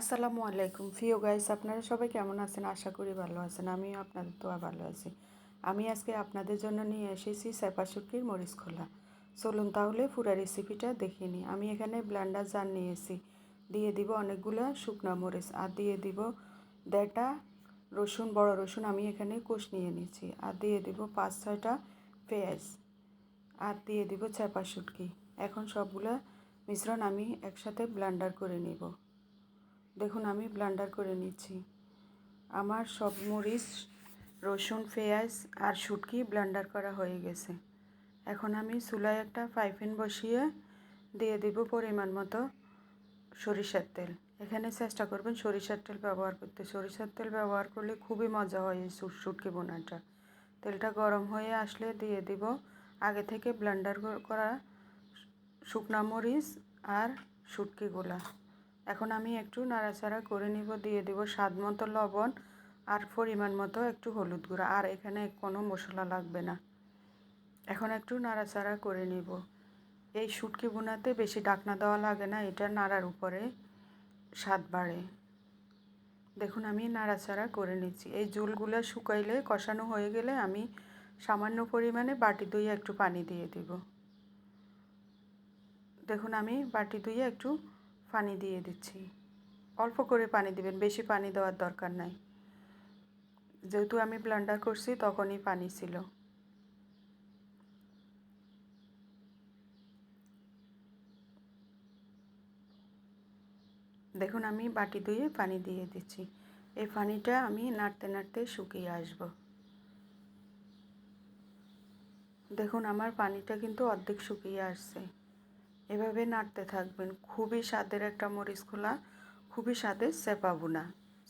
আসসালামু আলাইকুম। প্রিয় গাইস আপনারা সবাই কেমন আছেন? আশা করি ভালো আছেন। আমিও আপনাদের তো ভালো আছি। আমি আজকে আপনাদের জন্য নিয়ে এসেছি সেপা শুটকির মরিচ খোলা। চলুন তাহলে পুরো রেসিপিটা দেখে নিই। আমি এখানে ব্লান্ডার জার নিয়েছি। দিয়ে দিব অনেকগুলো শুকনো মরিচ আর দিয়ে দিব দেড়টা রসুন, বড় রসুন আমি এখানে কোষ নিয়ে নিয়েছি। আর দিয়ে দিব পাঁচ, ছয়টা পেঁয়াজ। আর দিয়ে দিব চেপা শুটকি। এখন সবগুলো মিশ্রণ আমি একসাথে ব্লান্ডার করে নিব। দেখুন, আমি ব্লান্ডার করে নিচ্ছি। আমার সব মরিচ, রসুন, পেঁয়াজ আর শুটকি ব্লান্ডার করা হয়ে গেছে। এখন আমি চুলায় একটা পাইপেন বসিয়ে দিয়ে দিব পরিমাণ মতো সরিষার তেল। এখানে চেষ্টা করবেন সরিষার তেল ব্যবহার করতে। সরিষার তেল ব্যবহার করলে খুবই মজা হয় এই শুটকি বোনাটা। তেলটা গরম হয়ে আসলে দিয়ে দিব আগে থেকে ব্লান্ডার করা শুকনা মরিচ আর শুটকিগুলা। এখন আমি একটু নাড়াচাড়া করে নিব, দিয়ে দিব স্বাদ মতো লবণ আর পরিমাণ মতো একটু হলুদ গুঁড়া। আর এখানে কোনো মশলা লাগবে না। এখন একটু নাড়াচাড়া করে নিব। এই শুটকি বোনাতে বেশি ডাকনা দেওয়া লাগে না, এটা নাড়ার উপরে স্বাদ বাড়ে। দেখুন, আমি নাড়াচাড়া করে নিচ্ছি। এই জুলগুলো শুকাইলে, কষানো হয়ে গেলে আমি সামান্য পরিমাণে বাটি ধুয়ে একটু পানি দিয়ে দিব। দেখুন, আমি বাটি ধুয়ে একটু পানি দিয়ে দিচ্ছি। অল্প করে পানি দিবেন, বেশি পানি দেওয়ার দরকার নাই। যেহেতু আমি ব্লান্ডার করছি, তখনই পানি ছিল। দেখুন, আমি বাটি ধুয়ে পানি দিয়ে দিচ্ছি। এই পানিটা আমি নাড়তে নাড়তে শুকিয়ে আসব। দেখুন, আমার পানিটা কিন্তু অর্ধেক শুকিয়ে আসছে। এভাবে নাড়তে থাকবেন। খুবই স্বাদের একটা মরিচ খোলা খুবই স্বাদের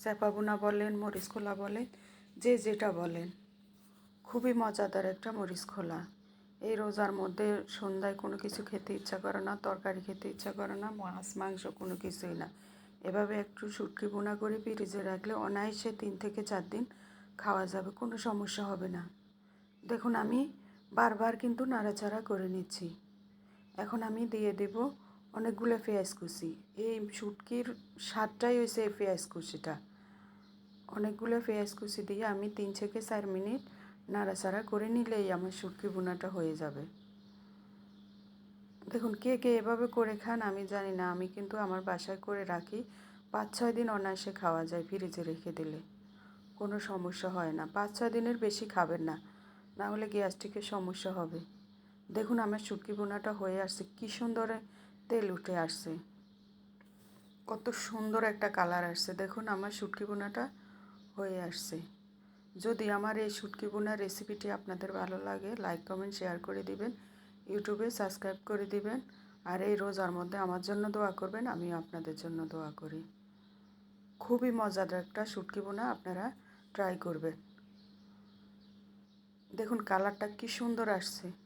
চেপা বুনা বলেন, মরিচ খোলা বলেন, যে যেটা বলেন। খুবই মজাদার একটা মরিচ খোলা। এই রোজার মধ্যে সন্ধ্যায় কোনো কিছু খেতে ইচ্ছা করে না, তরকারি খেতে ইচ্ছা করে না, মাছ, মাংস কোনো কিছুই না। এভাবে একটু শুটকি বোনা করে ফ্রিজে রাখলে অনায়াসে তিন থেকে চার দিন খাওয়া যাবে, কোনো সমস্যা হবে না। দেখুন, আমি বারবার কিন্তু নাড়াচাড়া করে নিচ্ছি। এখন আমি দিয়ে দেব অনেকগুলো পেঁয়াজ কুচি। এই শুটকির স্বাদটাই হয়েছে এই পেঁয়াজ কুচিটা। অনেকগুলো পেঁয়াজ কুচি দিয়ে আমি তিন থেকে চার মিনিট নাড়াচাড়া করে নিলেই আমার শুটকি বোনাটা হয়ে যাবে। দেখুন, কে কে এভাবে করে খান আমি জানি না। আমি কিন্তু আমার বাসায় করে রাখি। পাঁচ ছয় দিন অনায়াসে খাওয়া যায় ফ্রিজে রেখে দিলে। কোনো সমস্যা হয় না। পাঁচ ছয় দিনের বেশি খাবেন না। না হলে গ্যাস্ট্রিকের সমস্যা হবে। দেখুন, আমার শুটকি বোনাটা হয়ে আসছে। কী সুন্দর তেল উঠে আসছে। কত সুন্দর একটা কালার আসছে। দেখুন, আমার শুটকি বোনাটা হয়ে আসছে। যদি আমার এই শুটকি বোনার রেসিপিটি আপনাদের ভালো লাগে, লাইক, কমেন্ট, শেয়ার করে দিবেন। ইউটিউবে সাবস্ক্রাইব করে দিবেন। আর এই রোজার মধ্যে আমার জন্য দোয়া করবেন, আমিও আপনাদের জন্য দোয়া করি। খুবই মজাদার একটা শুটকি বোনা আপনারা ট্রাই করবেন। দেখুন, কালারটা কি সুন্দর আসছে।